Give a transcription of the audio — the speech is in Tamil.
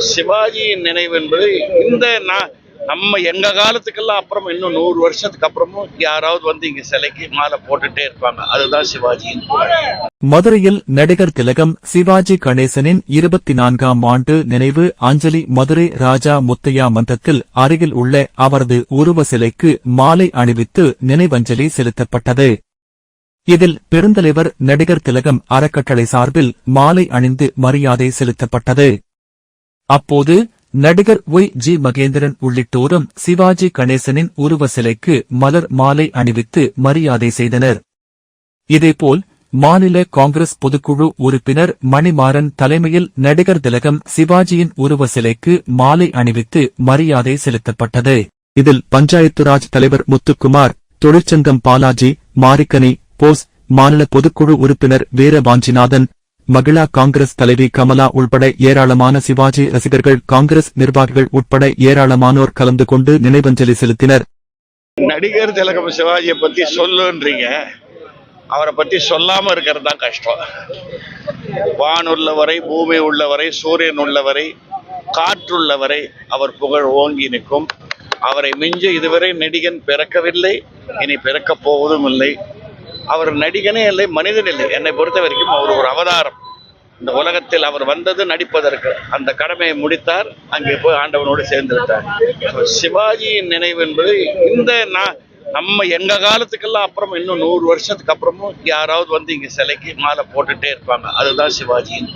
சிவாஜியின் நினைவு என்பது இந்த நா- நம்ம எங்க காலத்துக்கெல்லாம் அப்புறம் இன்னும் நூறு வருஷத்துக்கு அப்புறமும் யாராவது வந்து இங்க சிலைக்கு மாலை போட்டுட்டே இருப்பாங்க. அதுதான் சிவாஜியின் மதுரையில் நடிகர் திலகம் சிவாஜி கணேசனின் இருபத்தி நான்காம் ஆண்டு நினைவு அஞ்சலி மதுரை ராஜா முத்தையா மன்றத்தில் அருகில் உள்ள அவரது உருவ சிலைக்கு மாலை அணிவித்து நினைவஞ்சலி செலுத்தப்பட்டது. இதில் பெருந்தலைவர் நடிகர் திலகம் அறக்கட்டளை சார்பில் மாலை அணிந்து மரியாதை செலுத்தப்பட்டது. அப்போது நடிகர் ஒய் ஜி மகேந்திரன் உள்ளிட்டோரும் சிவாஜி கணேசனின் உருவ சிலைக்கு மலர் மாலை அணிவித்து மரியாதை செய்தனர். இதேபோல் மாநில காங்கிரஸ் பொதுக்குழு உறுப்பினர் மணிமாறன் தலைமையில் நடிகர் திலகம் சிவாஜியின் உருவ சிலைக்கு மாலை அணிவித்து மரியாதை செலுத்தப்பட்டது. இதில் பஞ்சாயத்துராஜ் தலைவர் முத்துக்குமார் தொழிற்சங்கம் பாலாஜி மாரிக்கனி போஸ் மாநில பொதுக்குழு உறுப்பினர் வீரபாஞ்சிநாதன் மகிழா காங்கிரஸ் தலைவி கமலா உள்பட ஏராளமான சிவாஜி ரசிகர்கள் காங்கிரஸ் நிர்வாகிகள் உட்பட ஏராளமானோர் கலந்து கொண்டு நினைவஞ்சலி செலுத்தினர். நடிகர் திலகம் சிவாஜியை பத்தி சொல்லுன்றீங்க. அவரை பத்தி சொல்லாம இருக்கிறது தான் கஷ்டம். வான் உள்ளவரை பூமி உள்ளவரை சூரியன் உள்ளவரை காற்றுள்ளவரை அவர் புகழ் ஓங்கி நிற்கும். அவரை மிஞ்ச இதுவரை நடிகன் பிறக்கவில்லை இனி பிறக்க போவதும் இல்லை. அவர் நடிகனே இல்லை மனிதன் இல்லை. என்னை பொறுத்த வரைக்கும் அவர் ஒரு அவதாரம். இந்த உலகத்தில் அவர் வந்தது நடிப்பதற்கு அந்த கடமையை முடித்தார். அங்கே போய் ஆண்டவனோடு சேர்ந்திருந்தார். சிவாஜியின் நினைவு என்பது இந்த நான் நம்ம எங்க காலத்துக்கெல்லாம் அப்புறம் இன்னும் நூறு வருஷத்துக்கு அப்புறமும் யாராவது வந்து இங்க சிலைக்கு மாலை போட்டுட்டே இருப்பாங்க. அதுதான் சிவாஜியின்